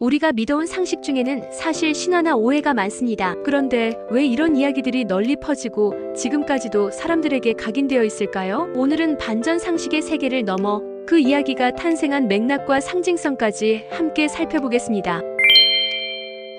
우리가 믿어온 상식 중에는 사실 신화나 오해가 많습니다. 그런데 왜 이런 이야기들이 널리 퍼지고 지금까지도 사람들에게 각인되어 있을까요? 오늘은 반전 상식의 세계를 넘어 그 이야기가 탄생한 맥락과 상징성까지 함께 살펴보겠습니다.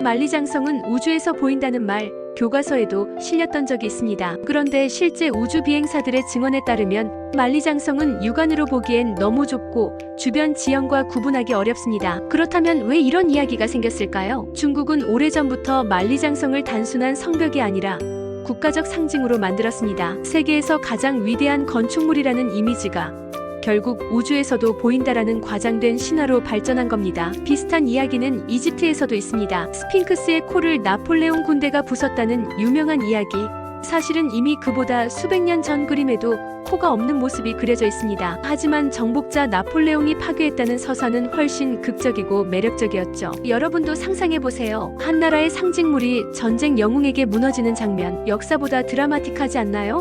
만리장성은 우주에서 보인다는 말, 교과서에도 실렸던 적이 있습니다. 그런데 실제 우주 비행사들의 증언에 따르면 만리장성은 육안으로 보기엔 너무 좁고 주변 지형과 구분하기 어렵습니다. 그렇다면 왜 이런 이야기가 생겼을까요? 중국은 오래전부터 만리장성을 단순한 성벽이 아니라 국가적 상징으로 만들었습니다. 세계에서 가장 위대한 건축물이라는 이미지가 결국 우주에서도 보인다라는 과장된 신화로 발전한 겁니다. 비슷한 이야기는 이집트에서도 있습니다. 스핑크스의 코를 나폴레옹 군대가 부쉈다는 유명한 이야기. 사실은 이미 그보다 수백 년 전 그림에도 코가 없는 모습이 그려져 있습니다. 하지만 정복자 나폴레옹이 파괴했다는 서사는 훨씬 극적이고 매력적이었죠. 여러분도 상상해 보세요. 한 나라의 상징물이 전쟁 영웅에게 무너지는 장면, 역사보다 드라마틱하지 않나요?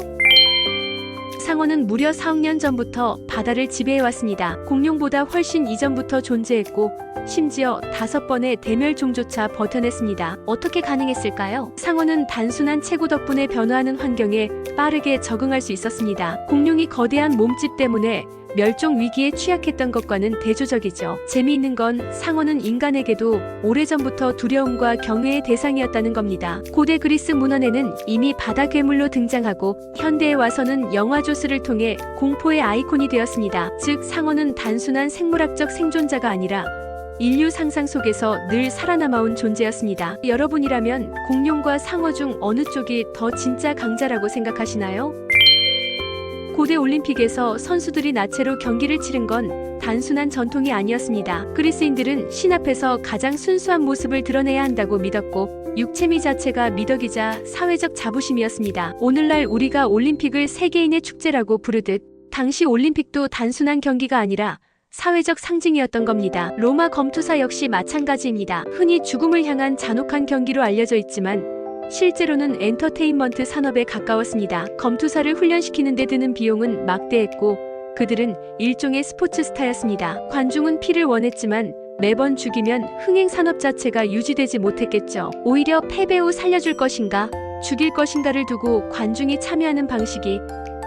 상어는 무려 4억 년 전부터 바다를 지배해왔습니다. 공룡보다 훨씬 이전부터 존재했고 심지어 다섯 번의 대멸 종조차 버텨냈습니다. 어떻게 가능했을까요? 상어는 단순한 체구 덕분에 변화하는 환경에 빠르게 적응할 수 있었습니다. 공룡이 거대한 몸집 때문에 멸종 위기에 취약했던 것과는 대조적이죠. 재미있는 건 상어는 인간에게도 오래전부터 두려움과 경외의 대상이었다는 겁니다. 고대 그리스 문헌에는 이미 바다 괴물로 등장하고 현대에 와서는 영화 조스를 통해 공포의 아이콘이 되었습니다. 즉 상어는 단순한 생물학적 생존자가 아니라 인류 상상 속에서 늘 살아남아온 존재였습니다. 여러분이라면 공룡과 상어 중 어느 쪽이 더 진짜 강자라고 생각하시나요? 고대 올림픽에서 선수들이 나체로 경기를 치른 건 단순한 전통이 아니었습니다. 그리스인들은 신 앞에서 가장 순수한 모습을 드러내야 한다고 믿었고 육체미 자체가 미덕이자 사회적 자부심이었습니다. 오늘날 우리가 올림픽을 세계인의 축제라고 부르듯 당시 올림픽도 단순한 경기가 아니라 사회적 상징이었던 겁니다. 로마 검투사 역시 마찬가지입니다. 흔히 죽음을 향한 잔혹한 경기로 알려져 있지만 실제로는 엔터테인먼트 산업에 가까웠습니다. 검투사를 훈련시키는 데 드는 비용은 막대했고 그들은 일종의 스포츠 스타였습니다. 관중은 피를 원했지만 매번 죽이면 흥행 산업 자체가 유지되지 못했겠죠. 오히려 패배 후 살려줄 것인가, 죽일 것인가를 두고 관중이 참여하는 방식이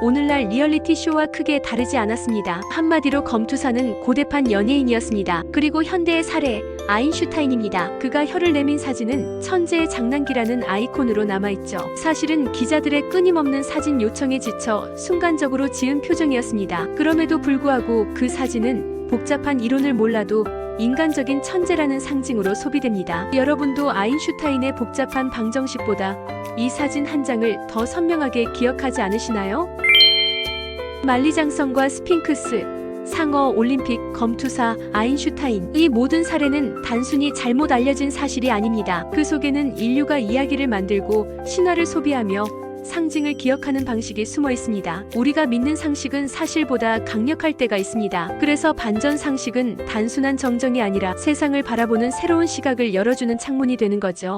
오늘날 리얼리티 쇼와 크게 다르지 않았습니다. 한마디로 검투사는 고대판 연예인이었습니다. 그리고 현대의 사례 아인슈타인입니다. 그가 혀를 내민 사진은 천재의 장난기라는 아이콘으로 남아있죠. 사실은 기자들의 끊임없는 사진 요청에 지쳐 순간적으로 지은 표정이었습니다. 그럼에도 불구하고 그 사진은 복잡한 이론을 몰라도 인간적인 천재라는 상징으로 소비됩니다. 여러분도 아인슈타인의 복잡한 방정식보다 이 사진 한 장을 더 선명하게 기억하지 않으시나요? 만리장성과 스핑크스, 상어, 올림픽, 검투사, 아인슈타인. 이 모든 사례는 단순히 잘못 알려진 사실이 아닙니다. 그 속에는 인류가 이야기를 만들고 신화를 소비하며 상징을 기억하는 방식이 숨어 있습니다. 우리가 믿는 상식은 사실보다 강력할 때가 있습니다. 그래서 반전 상식은 단순한 정정이 아니라 세상을 바라보는 새로운 시각을 열어주는 창문이 되는 거죠.